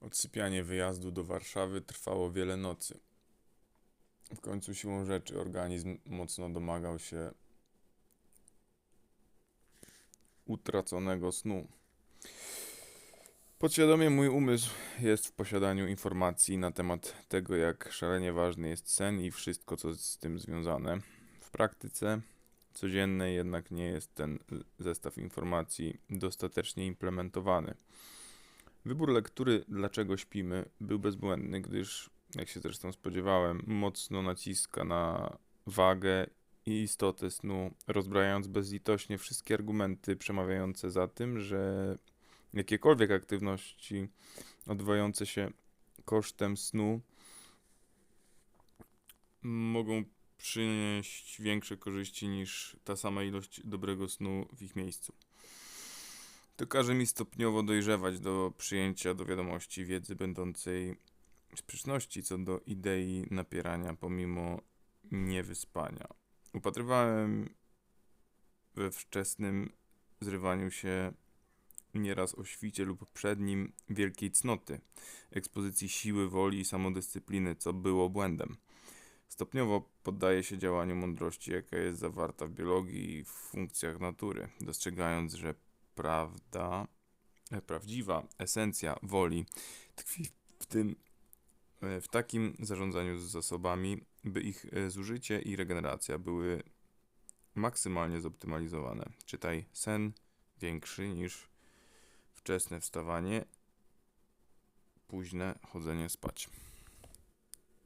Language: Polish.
Odsypianie wyjazdu do Warszawy trwało wiele nocy. W końcu siłą rzeczy organizm mocno domagał się utraconego snu. Podświadomie mój umysł jest w posiadaniu informacji na temat tego, jak szalenie ważny jest sen i wszystko, co z tym związane. W praktyce codziennej jednak nie jest ten zestaw informacji dostatecznie implementowany. Wybór lektury Dlaczego śpimy był bezbłędny, gdyż, jak się zresztą spodziewałem, mocno naciska na wagę i istotę snu, rozbrajając bezlitośnie wszystkie argumenty przemawiające za tym, że jakiekolwiek aktywności odbywające się kosztem snu mogą przynieść większe korzyści niż ta sama ilość dobrego snu w ich miejscu. To każe mi stopniowo dojrzewać do przyjęcia do wiadomości wiedzy będącej sprzeczności co do idei napierania pomimo niewyspania. Upatrywałem we wczesnym zrywaniu się nieraz o świcie lub przed nim wielkiej cnoty, ekspozycji siły woli i samodyscypliny, co było błędem. Stopniowo poddaję się działaniu mądrości, jaka jest zawarta w biologii i w funkcjach natury, dostrzegając, że prawda, e, prawdziwa esencja woli tkwi w tym, e, w takim zarządzaniu z zasobami, by ich e, zużycie i regeneracja były maksymalnie zoptymalizowane. Czytaj sen większy niż wczesne wstawanie, późne chodzenie spać.